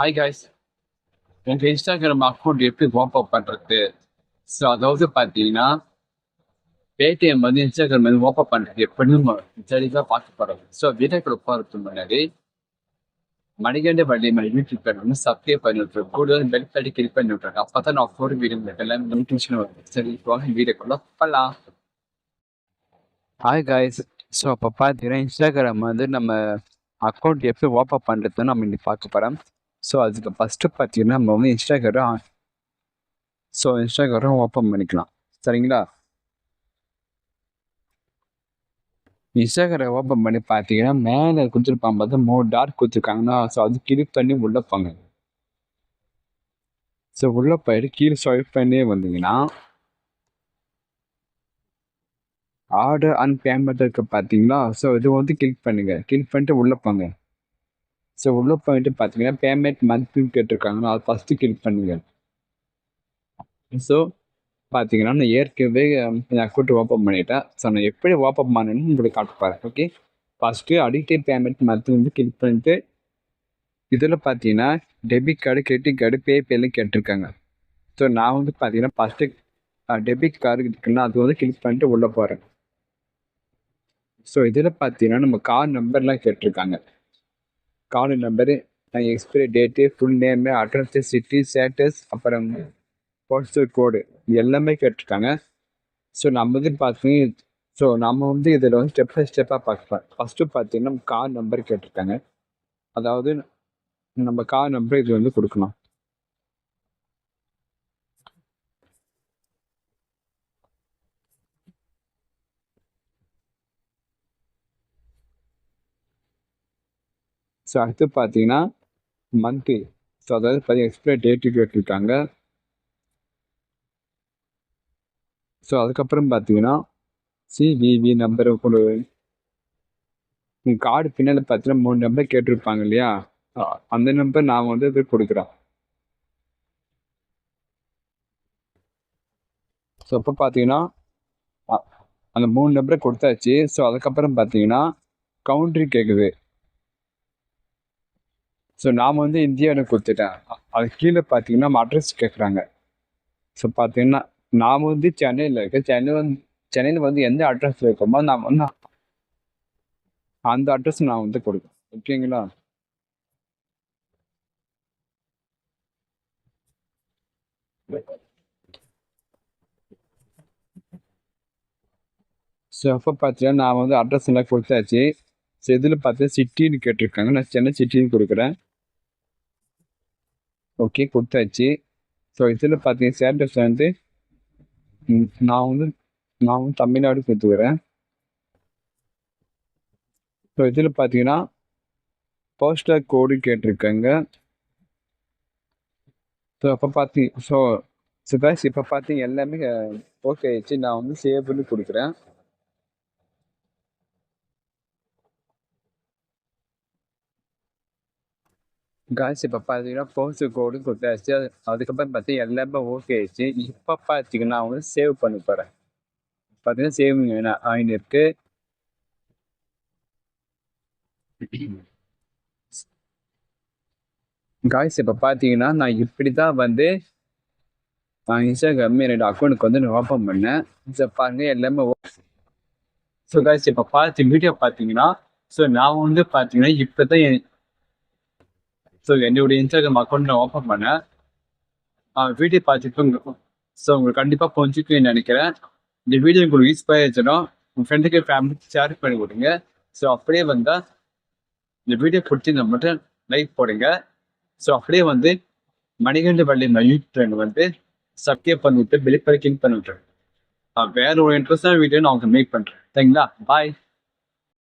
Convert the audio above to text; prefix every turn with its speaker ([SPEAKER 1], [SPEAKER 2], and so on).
[SPEAKER 1] Hi guys எனக்கு Instagram account எப்படி open பண்ணுறது ஸோ அதாவது பார்த்தீங்கன்னா பேடிஎம் வந்து இன்ஸ்டாகிராம் வந்து ஓப்பன் பண்ணுறது எப்படின்னு தெளிவாக பார்க்க போகிறோம் ஸோ வீடியோக்குள்ள போகிறதுக்கு முன்னாடி மணிகண்ட வள்ளி மாதிரி யூடியூப் பண்ணணும் சப்ஸ்கிரைப் பண்ணி கூடுதல் பெல் பட்டி கிளிக் பண்ணி விட்டுருக்கேன் அப்போ தான் நான் ஃபோர் வீடியோ எல்லாம் நோட்டிஃபிகேஷன் வரும். சரி இப்போ வீடியோக்குள்ள பண்ணலாம் ஹாய் காய்ஸ் ஸோ அப்போ பார்த்தீங்கன்னா இன்ஸ்டாகிராம் வந்து நம்ம அக்கௌண்ட் எப்படி ஓப்பன் பண்ணுறதுன்னு நம்ம இன்னைக்கு பார்க்க போகிறோம் ஸோ அதுக்கு ஃபஸ்ட்டு பார்த்தீங்கன்னா நம்ம வந்து இன்ஸ்டாகிராம் ஸோ இன்ஸ்டாகிராம் ஓப்பன் பண்ணிக்கலாம். சரிங்களா? இன்ஸ்டாகிராம் ஓப்பன் பண்ணி பார்த்தீங்கன்னா மேலே கொடுத்துருப்பாங்க பார்த்தா மோ டார்க் கொடுத்துருக்காங்கன்னா ஸோ அது கிளிக் பண்ணி உள்ளே போங்க. ஸோ உள்ளே போயிட்டு கீழே ஸ்வைப் பண்ணி வந்தீங்கன்னா ஆர்டர் அண்ட் பேமெண்ட் இருக்குது பார்த்தீங்களா ஸோ இது வந்து கிளிக் பண்ணுங்கள் கிளிக் பண்ணிட்டு உள்ளே போங்க. ஸோ உள்ளே போயிட்டு பார்த்தீங்கன்னா பேமெண்ட் மந்த்லின்னு கேட்டிருக்காங்கன்னா அது ஃபஸ்ட்டு கிளிக் பண்ணுங்க. ஸோ பார்த்தீங்கன்னா நான் ஏற்கனவே um, என் அக்கௌண்ட் ஓப்பன் பண்ணிட்டேன். ஸோ நான் எப்படி ஓப்பன் பண்ணணும்னு உங்களுக்கு காட்டுப்பாரு ஓகே ஃபஸ்ட்டு அடிக்டே பேமெண்ட் மந்த்லி வந்து கிளிக் பண்ணிட்டு இதில் பார்த்தீங்கன்னா டெபிட் கார்டு கிரெடிட் கார்டு பேபேல கேட்டிருக்காங்க. ஸோ நான் வந்து பார்த்தீங்கன்னா ஃபஸ்ட்டு டெபிட் கார்டு இருக்குன்னா அது வந்து கிளிக் பண்ணிட்டு உள்ளே போகிறேன் ஸோ இதில் பார்த்தீங்கன்னா நம்ம கார் நம்பர்லாம் கேட்டிருக்காங்க. Card number expiry date full name address city status அப்புறம் போஸ்டல் கோடு இது எல்லாமே கேட்டிருக்காங்க. ஸோ நம்ம வந்து பார்த்தீங்கன்னா ஸோ நம்ம வந்து இதில் வந்து ஸ்டெப் பை ஸ்டெப்பாக பார்க்கலாம். ஃபஸ்ட்டு பார்த்தீங்கன்னா கார் நம்பர் கேட்டிருக்காங்க. அதாவது நம்ம கார் நம்பர் இது வந்து கொடுக்கணும் ஸோ அடுத்து பார்த்தீங்கன்னா மந்த்லி ஸோ அதாவது பார்த்தீங்கன்னா எக்ஸ்பைரி டேட்டு கேட்டிருக்காங்க ஸோ அதுக்கப்புறம் பார்த்தீங்கன்னா சிவிவி நம்பர் கொண்டு உங்கள் கார்டு பின்னால் பார்த்தீங்கன்னா மூணு நம்பர் கேட்டிருப்பாங்க இல்லையா? அந்த நம்பர் நான் வந்து இது கொடுக்குறேன். ஸோ இப்போ பார்த்தீங்கன்னா அந்த மூணு நம்பரை கொடுத்தாச்சு. ஸோ அதுக்கப்புறம் பார்த்தீங்கன்னா கவுண்ட்ரி கேட்குது ஸோ நாம் வந்து இந்தியாவில் கொடுத்துட்டேன் அது கீழே பார்த்தீங்கன்னா அட்ரஸ் கேட்குறாங்க ஸோ பார்த்தீங்கன்னா நாம் வந்து சென்னையில் இருக்க சென்னை வந்து சென்னையில் வந்து எந்த அட்ரஸில் இருக்கோமோ நான் வந்து அந்த அட்ரஸ் நான் வந்து கொடுப்பேன் ஓகேங்களா ஸோ அப்போ பார்த்தீங்கன்னா நான் வந்து அட்ரஸ் எல்லாம் கொடுத்தாச்சு. ஸோ இதில் பார்த்தா சிட்டின்னு கேட்டிருக்காங்க. நான் சென்னை சிட்டின்னு கொடுக்குறேன். ஓகே கொடுத்தாச்சு. ஸோ இதில் பார்த்தீங்கன்னா ஸ்டேட்டஸ் வந்து நான் வந்து நான் வந்து தமிழ்நாடு கொடுத்துக்கிறேன். ஸோ இதில் பார்த்தீங்கன்னா போஸ்டர் கோடு கேட்டிருக்கேங்க. ஸோ அப்போ பார்த்தீங்க ஸோ சுபாஷ் இப்போ பார்த்தீங்க எல்லாமே ஓகே ஆயிடுச்சு நான் வந்து சேவ் பண்ணி கொடுக்குறேன். காய்ஸ் இப்போ பார்த்தீங்கன்னா போஸ்டல் கோடு கொடுத்தாச்சு. அதுக்கப்புறம் பார்த்தீங்கன்னா எல்லாமே ஓகே ஆயிடுச்சு. இப்போ பார்த்தீங்கன்னா நான் வந்து சேவ் பண்ண போகிறேன் பார்த்தீங்கன்னா சேவிங் ஆயின் இருக்கு. காய்ஸ் இப்போ பார்த்தீங்கன்னா நான் இப்படி தான் வந்து நான் இன்ஸ்டாகிராம் என்னோட அக்கௌண்ட்டுக்கு வந்து நான் ஓப்பன் பண்ணேன். ஸோ பாருங்கள் எல்லாமே ஸோ காய்ஸ் இப்போ பார்த்து வீடியோ பார்த்தீங்கன்னா ஸோ நான் வந்து பார்த்தீங்கன்னா இப்போ தான் ஸோ என்னுடைய இன்ஸ்டாகிராம் அக்கௌண்ட் நான் ஓப்பன் பண்ணேன். வீடியோ பார்த்துட்டு ஸோ உங்களுக்கு கண்டிப்பாக புரிஞ்சுக்குன்னு நினைக்கிறேன். இந்த வீடியோ உங்களுக்கு யூஸ் ஆயிடுச்சுன்னா உங்கள் ஃப்ரெண்டுக்கு ஃபேமிலிக்கு ஷேர் பண்ணி கொடுங்க. ஸோ அப்படியே வந்தால் இந்த வீடியோ பிடிச்சிருந்தா மட்டும் லைக் போடுங்க. ஸோ அப்படியே வந்து மணிகண்ட வள்ளி யூடியூப் வந்து சப்ஸ்கிரைப் பண்ணிவிட்டு வெளிப்பறை கிளிக் பண்ணிவிட்டு வேற ஒரு இன்ட்ரெஸ்டான வீடியோ நான் உங்களுக்கு மேக் பண்ணுறேன் சரிங்களா? பாய்